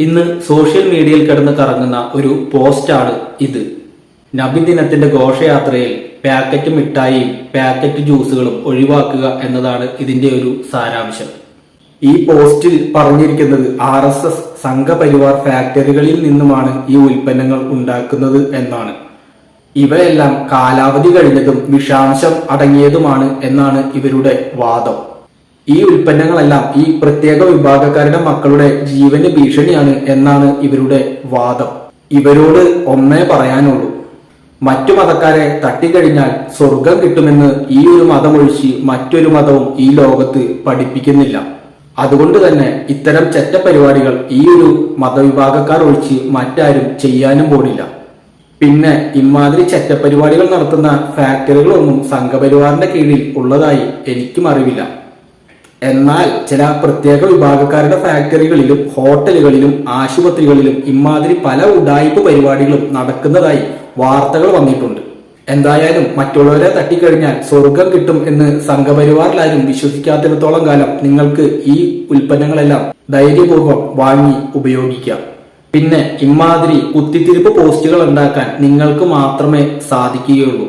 ഇന്ന് സോഷ്യൽ മീഡിയയിൽ കിടന്ന് കറങ്ങുന്ന ഒരു പോസ്റ്റാണ് ഇത്. നബിദിനത്തിന്റെ ഘോഷയാത്രയിൽ പാക്കറ്റ് മിഠായിയും പാക്കറ്റ് ജ്യൂസുകളും ഒഴിവാക്കുക എന്നതാണ് ഇതിന്റെ ഒരു സാരാംശം. ഈ പോസ്റ്റിൽ പറഞ്ഞിരിക്കുന്നത് ആർ എസ് എസ് സംഘപരിവാർ ഫാക്ടറികളിൽ നിന്നുമാണ് ഈ ഉൽപ്പന്നങ്ങൾ ഉണ്ടാക്കുന്നത് എന്നാണ്. ഇവയെല്ലാം കാലാവധി കഴിഞ്ഞതും വിഷാംശം അടങ്ങിയതുമാണ് എന്നാണ് ഇവരുടെ വാദം. ഈ ഉൽപ്പന്നങ്ങളെല്ലാം ഈ പ്രത്യേക വിഭാഗക്കാരുടെ മക്കളുടെ ജീവന് ഭീഷണിയാണ് എന്നാണ് ഇവരുടെ വാദം. ഇവരോട് ഒന്നേ പറയാനുള്ളൂ. മറ്റു മതക്കാരെ തട്ടിക്കഴിഞ്ഞാൽ സ്വർഗം കിട്ടുമെന്ന് ഈ ഒരു മതം ഒഴിച്ച് മറ്റൊരു മതവും ഈ ലോകത്ത് പഠിപ്പിക്കുന്നില്ല. അതുകൊണ്ട് തന്നെ ഇത്തരം ചെറ്റ പരിപാടികൾ ഈ ഒരു മതവിഭാഗക്കാർ ഒഴിച്ച് മറ്റാരും ചെയ്യാനും പോടില്ല പിന്നെ ഇമാതിരി ചെറ്റപ്പരിപാടികൾ നടത്തുന്ന ഫാക്ടറികളൊന്നും സംഘപരിവാറിന്റെ കീഴിൽ ഉള്ളതായി എനിക്കും അറിവില്ല. എന്നാൽ ചില പ്രത്യേക വിഭാഗക്കാരുടെ ഫാക്ടറികളിലും ഹോട്ടലുകളിലും ആശുപത്രികളിലും ഇമാതിരി പല ഉഡായിപ്പ് പരിപാടികളും നടക്കുന്നതായി വാർത്തകൾ വന്നിട്ടുണ്ട്. എന്തായാലും മറ്റുള്ളവരെ തട്ടിക്കഴിഞ്ഞാൽ സ്വർഗം കിട്ടും എന്ന് സംഘപരിവാറിലാരും വിശ്വസിക്കാത്തിടത്തോളം കാലം നിങ്ങൾക്ക് ഈ ഉൽപ്പന്നങ്ങളെല്ലാം ധൈര്യപൂർവം വാങ്ങി ഉപയോഗിക്കാം. പിന്നെ ഇമാതിരി കുത്തിത്തിരിപ്പ് പോസ്റ്റുകൾ ഉണ്ടാക്കാൻ നിങ്ങൾക്ക് മാത്രമേ സാധിക്കുകയുള്ളൂ.